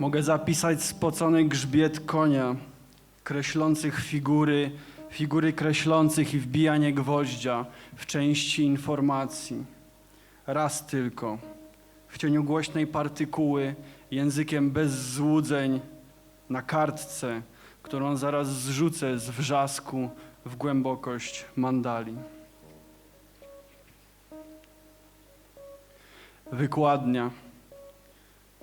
Mogę zapisać spocony grzbiet konia, kreślących figury, figury kreślących i wbijanie gwoździa w części informacji. Raz tylko, w cieniu głośnej partykuły, językiem bez złudzeń, na kartce, którą zaraz zrzucę z wrzasku w głębokość mandali. Wykładnia.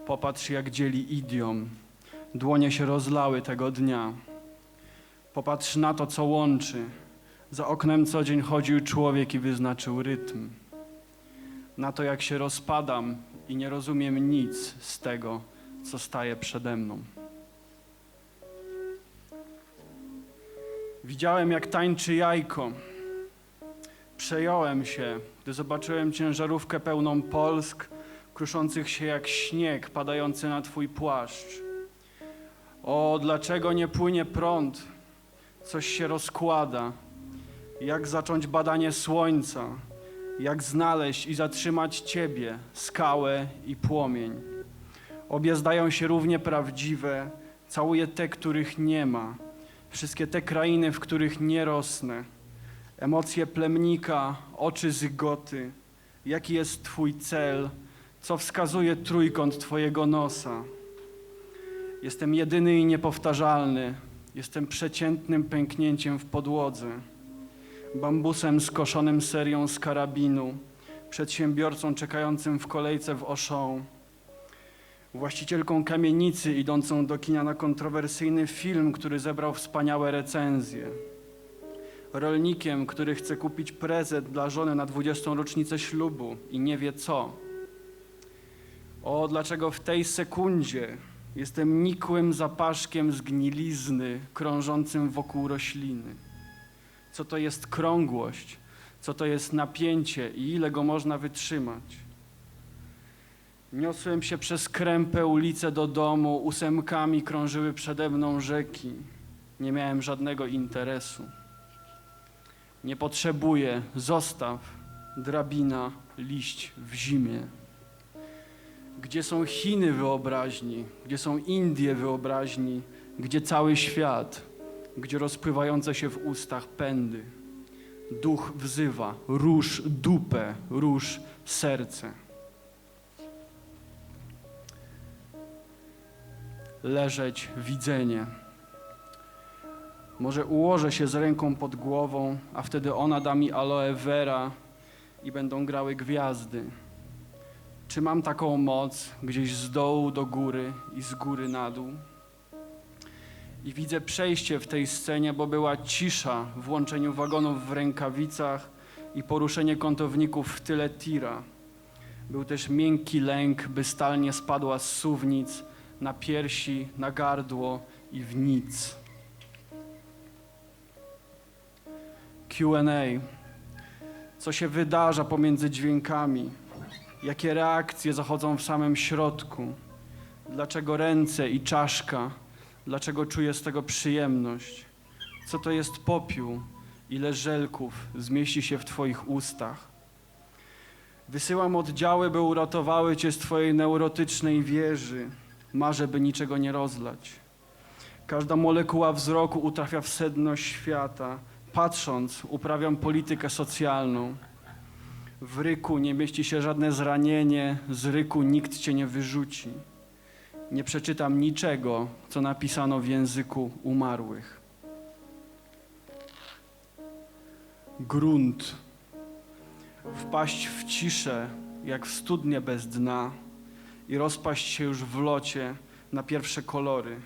Popatrz, jak dzieli idiom. Dłonie się rozlały tego dnia. Popatrz na to, co łączy. Za oknem co dzień chodził człowiek i wyznaczył rytm. Na to, jak się rozpadam i nie rozumiem nic z tego, co staje przede mną. Widziałem, jak tańczy jajko. Przejąłem się, gdy zobaczyłem ciężarówkę pełną Polsk, kruszących się jak śnieg padający na twój płaszcz. O, dlaczego nie płynie prąd? Coś się rozkłada. Jak zacząć badanie słońca? Jak znaleźć i zatrzymać ciebie, skałę i płomień? Obie zdają się równie prawdziwe, całuję te, których nie ma, wszystkie te krainy, w których nie rosnę emocje plemnika, oczy zygoty, jaki jest Twój cel, co wskazuje trójkąt Twojego nosa. Jestem jedyny i niepowtarzalny, jestem przeciętnym pęknięciem w podłodze, bambusem skoszonym serią z karabinu, przedsiębiorcą czekającym w kolejce w Auchan, właścicielką kamienicy idącą do kina na kontrowersyjny film, który zebrał wspaniałe recenzje rolnikiem, który chce kupić prezent dla żony na 20. rocznicę ślubu i nie wie co. O, dlaczego w tej sekundzie jestem nikłym zapaszkiem zgnilizny krążącym wokół rośliny? Co to jest krągłość? Co to jest napięcie i ile go można wytrzymać? Niosłem się przez krępę ulicę do domu, ósemkami krążyły przede mną rzeki. Nie miałem żadnego interesu. Nie potrzebuję, zostaw, drabina, liść w zimie. Gdzie są Chiny wyobraźni, gdzie są Indie wyobraźni, gdzie cały świat, gdzie rozpływające się w ustach pędy. Duch wzywa, rusz dupę, rusz serce. Leżeć widzenie. Może ułożę się z ręką pod głową, a wtedy ona da mi aloe vera i będą grały gwiazdy. Czy mam taką moc gdzieś z dołu do góry i z góry na dół? I widzę przejście w tej scenie, bo była cisza w łączeniu wagonów w rękawicach i poruszenie kątowników w tyle tira. Był też miękki lęk, by stal nie spadła z suwnic na piersi, na gardło i w nic. QA. Co się wydarza pomiędzy dźwiękami? Jakie reakcje zachodzą w samym środku? Dlaczego ręce i czaszka? Dlaczego czuję z tego przyjemność? Co to jest popiół? Ile żelków zmieści się w Twoich ustach? Wysyłam oddziały, by uratowały Cię z Twojej neurotycznej wieży. Marzę, by niczego nie rozlać. Każda molekuła wzroku utrafia w sedno świata. Patrząc, uprawiam politykę socjalną. W ryku nie mieści się żadne zranienie, z ryku nikt cię nie wyrzuci. Nie przeczytam niczego, co napisano w języku umarłych. Grunt. Wpaść w ciszę, jak w studnie bez dna i rozpaść się już w locie na pierwsze kolory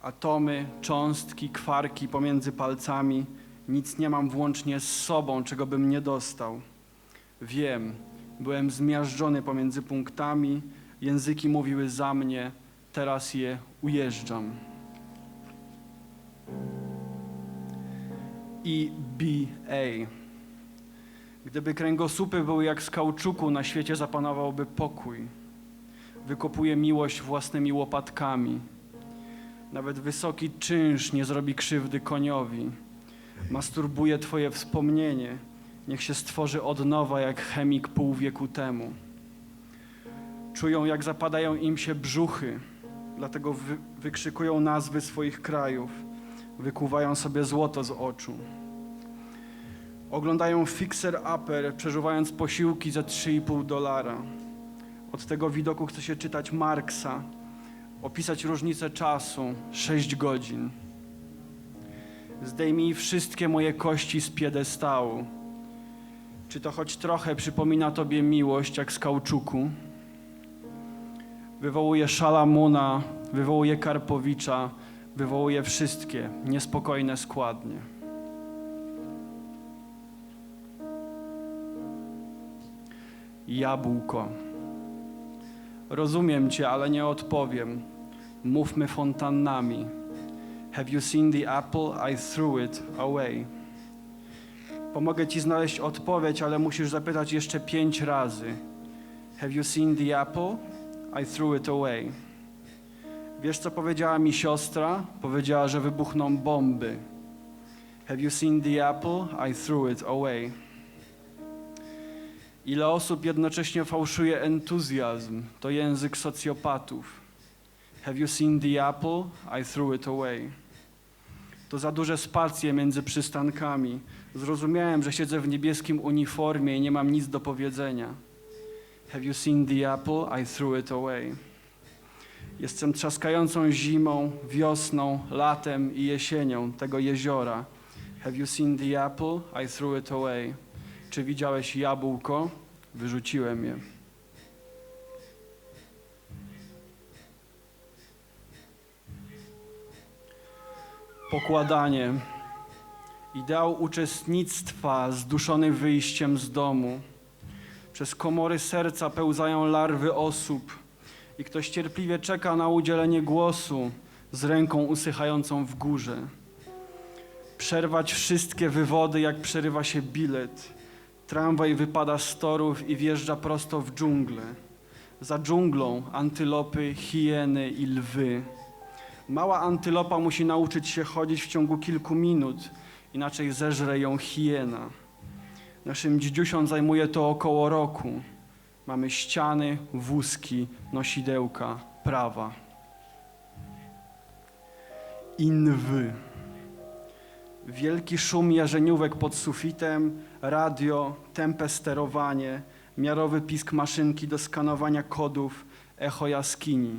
atomy, cząstki, kwarki pomiędzy palcami. Nic nie mam włącznie z sobą, czego bym nie dostał. Wiem, byłem zmiażdżony pomiędzy punktami, języki mówiły za mnie, teraz je ujeżdżam. EBA. Gdyby kręgosłupy były jak z kauczuku, na świecie zapanowałby pokój. Wykopuję miłość własnymi łopatkami. Nawet wysoki czynsz nie zrobi krzywdy koniowi. Masturbuje twoje wspomnienie. Niech się stworzy od nowa jak chemik pół wieku temu. Czują, jak zapadają im się brzuchy, dlatego wy, wykrzykują nazwy swoich krajów, wykuwają sobie złoto z oczu. Oglądają Fixer Upper, przeżuwając posiłki za 3,5 dolara. Od tego widoku chce się czytać Marksa, opisać różnicę czasu 6 godzin. Zdejmij wszystkie moje kości z piedestału. Czy to choć trochę przypomina tobie miłość jak z kauczuku? Wywołuje Szalamuna, wywołuje Karpowicza, wywołuje wszystkie niespokojne składnie. Jabłko. Rozumiem cię, ale nie odpowiem. Mówmy fontannami. Have you seen the apple? I threw it away. Pomogę ci znaleźć odpowiedź, ale musisz zapytać jeszcze pięć razy. Have you seen the apple? I threw it away. Wiesz, co powiedziała mi siostra? Powiedziała, że wybuchną bomby. Have you seen the apple? I threw it away. Ile osób jednocześnie fałszuje entuzjazm? To język socjopatów. Have you seen the apple? I threw it away. To za duże spacje między przystankami. Zrozumiałem, że siedzę w niebieskim uniformie i nie mam nic do powiedzenia. Have you seen the apple? I threw it away. Jestem trzaskającą zimą, wiosną, latem i jesienią tego jeziora. Have you seen the apple? I threw it away. Czy widziałeś jabłko? Wyrzuciłem je. Pokładanie. Ideał uczestnictwa zduszony wyjściem z domu. Przez komory serca pełzają larwy osób i ktoś cierpliwie czeka na udzielenie głosu z ręką usychającą w górze. Przerwać wszystkie wywody, jak przerywa się bilet. Tramwaj wypada z torów i wjeżdża prosto w dżunglę. Za dżunglą antylopy, hieny i lwy. Mała antylopa musi nauczyć się chodzić w ciągu kilku minut, inaczej zeżre ją hiena. Naszym dzidziusiom zajmuje to około roku. Mamy ściany, wózki, nosidełka, prawa. Inwy. Wielki szum jarzeniówek pod sufitem, radio, tempe sterowanie, miarowy pisk maszynki do skanowania kodów, echo jaskini.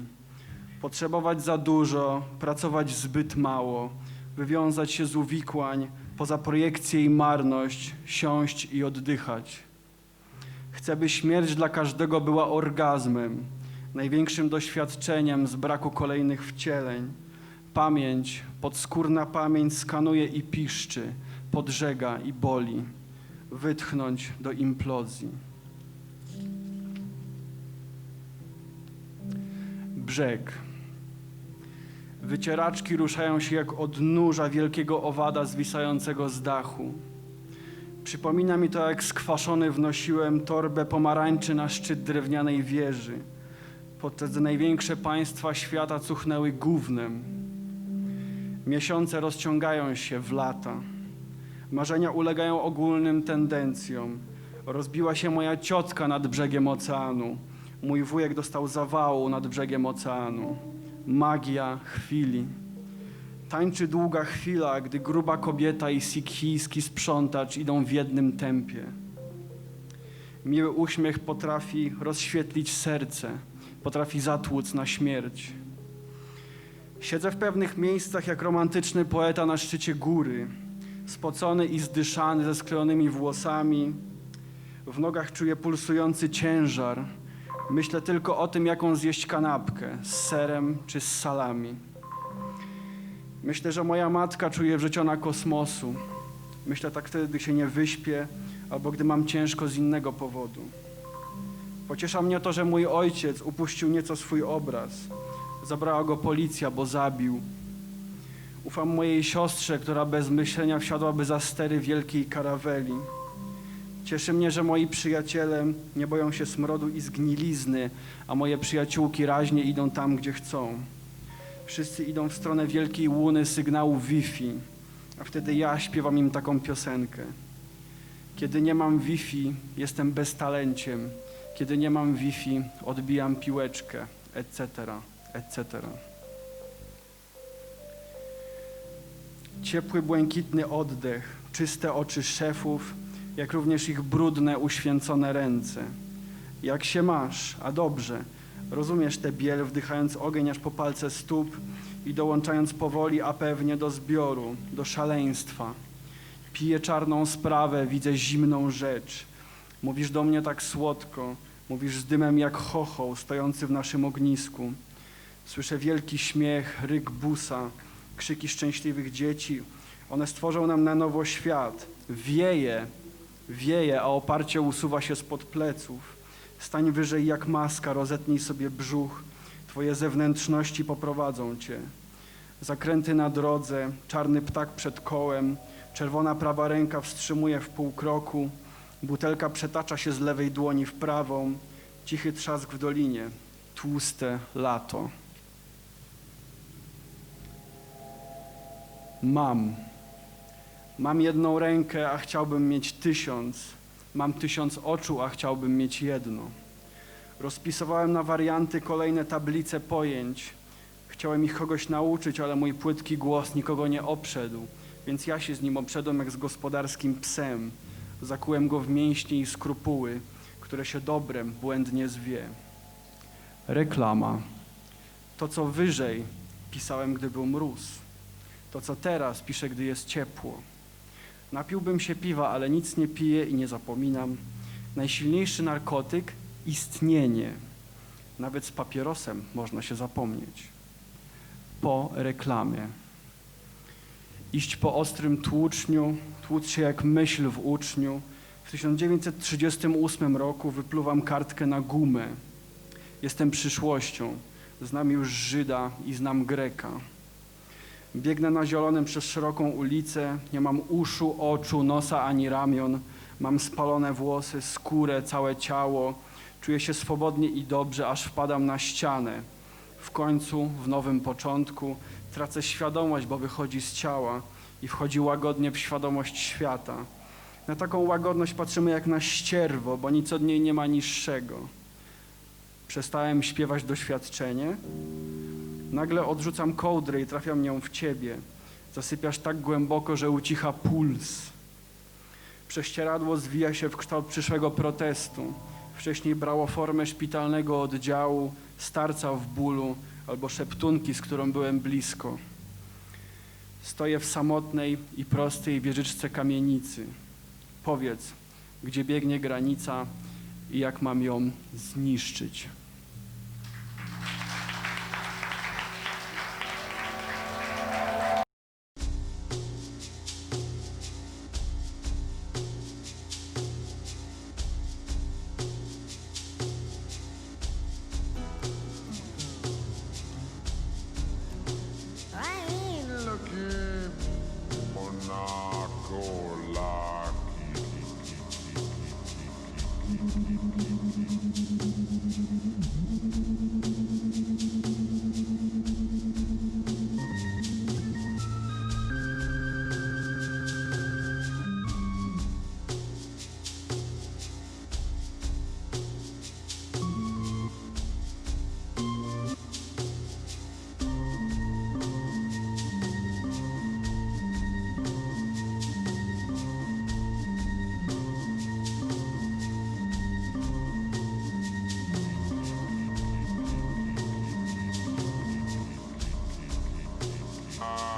Potrzebować za dużo, pracować zbyt mało, wywiązać się z uwikłań, poza projekcję i marność, siąść i oddychać. Chcę, by śmierć dla każdego była orgazmem, największym doświadczeniem z braku kolejnych wcieleń. Pamięć, podskórna pamięć skanuje i piszczy, podżega i boli. Wytchnąć do implozji. Brzeg. Wycieraczki ruszają się jak odnóża wielkiego owada zwisającego z dachu. Przypomina mi to, jak skwaszony wnosiłem torbę pomarańczy na szczyt drewnianej wieży, podczas największe państwa świata cuchnęły gównem. Miesiące rozciągają się w lata. Marzenia ulegają ogólnym tendencjom. Rozbiła się moja ciotka nad brzegiem oceanu. Mój wujek dostał zawału nad brzegiem oceanu. Magia chwili. Tańczy długa chwila, gdy gruba kobieta i sikhijski sprzątacz idą w jednym tempie. Miły uśmiech potrafi rozświetlić serce, potrafi zatłuc na śmierć. Siedzę w pewnych miejscach jak romantyczny poeta na szczycie góry, spocony i zdyszany ze sklejonymi włosami. W nogach czuję pulsujący ciężar. Myślę tylko o tym, jaką zjeść kanapkę z serem czy z salami. Myślę, że moja matka czuje wrzeciona kosmosu. Myślę tak wtedy, gdy się nie wyśpię albo gdy mam ciężko z innego powodu. Pociesza mnie to, że mój ojciec upuścił nieco swój obraz. Zabrała go policja, bo zabił. Ufam mojej siostrze, która bez myślenia wsiadłaby za stery wielkiej karaweli. Cieszy mnie, że moi przyjaciele nie boją się smrodu i zgnilizny, a moje przyjaciółki raźnie idą tam, gdzie chcą. Wszyscy idą w stronę wielkiej łuny sygnału Wi-Fi, a wtedy ja śpiewam im taką piosenkę. Kiedy nie mam Wi-Fi, jestem beztalenciem. Kiedy nie mam Wi-Fi, odbijam piłeczkę, etc., etc. Ciepły, błękitny oddech, czyste oczy szefów, jak również ich brudne, uświęcone ręce. Jak się masz? A dobrze. Rozumiesz tę biel, wdychając ogień aż po palce stóp i dołączając powoli, a pewnie do zbioru, do szaleństwa. Piję czarną sprawę, widzę zimną rzecz. Mówisz do mnie tak słodko, mówisz z dymem jak chochoł stojący w naszym ognisku. Słyszę wielki śmiech, ryk busa, krzyki szczęśliwych dzieci. One stworzą nam na nowo świat. Wieje, wieje, a oparcie usuwa się spod pleców. Stań wyżej jak maska, rozetnij sobie brzuch. Twoje zewnętrzności poprowadzą cię. Zakręty na drodze, czarny ptak przed kołem, czerwona prawa ręka wstrzymuje w pół kroku, butelka przetacza się z lewej dłoni w prawą, cichy trzask w dolinie, tłuste lato. Mam. Mam jedną rękę, a chciałbym mieć tysiąc. Mam tysiąc oczu, a chciałbym mieć jedno. Rozpisywałem na warianty kolejne tablice pojęć. Chciałem ich kogoś nauczyć, ale mój płytki głos nikogo nie obszedł, więc ja się z nim obszedłem jak z gospodarskim psem. Zakułem go w mięśnie i skrupuły, które się dobrem błędnie zwie. Reklama. To, co wyżej, pisałem, gdy był mróz. To, co teraz, piszę, gdy jest ciepło. Napiłbym się piwa, ale nic nie piję i nie zapominam. Najsilniejszy narkotyk istnienie. Nawet z papierosem można się zapomnieć. Po reklamie. Iść po ostrym tłuczniu, tłuc się jak myśl w uczniu. W 1938 roku wypluwam kartkę na gumę. Jestem przyszłością. Znam już Żyda i znam Greka. Biegnę na zielonym przez szeroką ulicę, nie mam uszu, oczu, nosa ani ramion. Mam spalone włosy, skórę, całe ciało. Czuję się swobodnie i dobrze, aż wpadam na ścianę. W końcu, w nowym początku, tracę świadomość, bo wychodzi z ciała i wchodzi łagodnie w świadomość świata. Na taką łagodność patrzymy jak na ścierwo, bo nic od niej nie ma niższego. Przestałem śpiewać doświadczenie. Nagle odrzucam kołdrę i trafiam nią w ciebie. Zasypiasz tak głęboko, że ucicha puls. Prześcieradło zwija się w kształt przyszłego protestu. Wcześniej brało formę szpitalnego oddziału, starca w bólu albo szeptunki, z którą byłem blisko. Stoję w samotnej i prostej wieżyczce kamienicy. Powiedz, gdzie biegnie granica i jak mam ją zniszczyć. I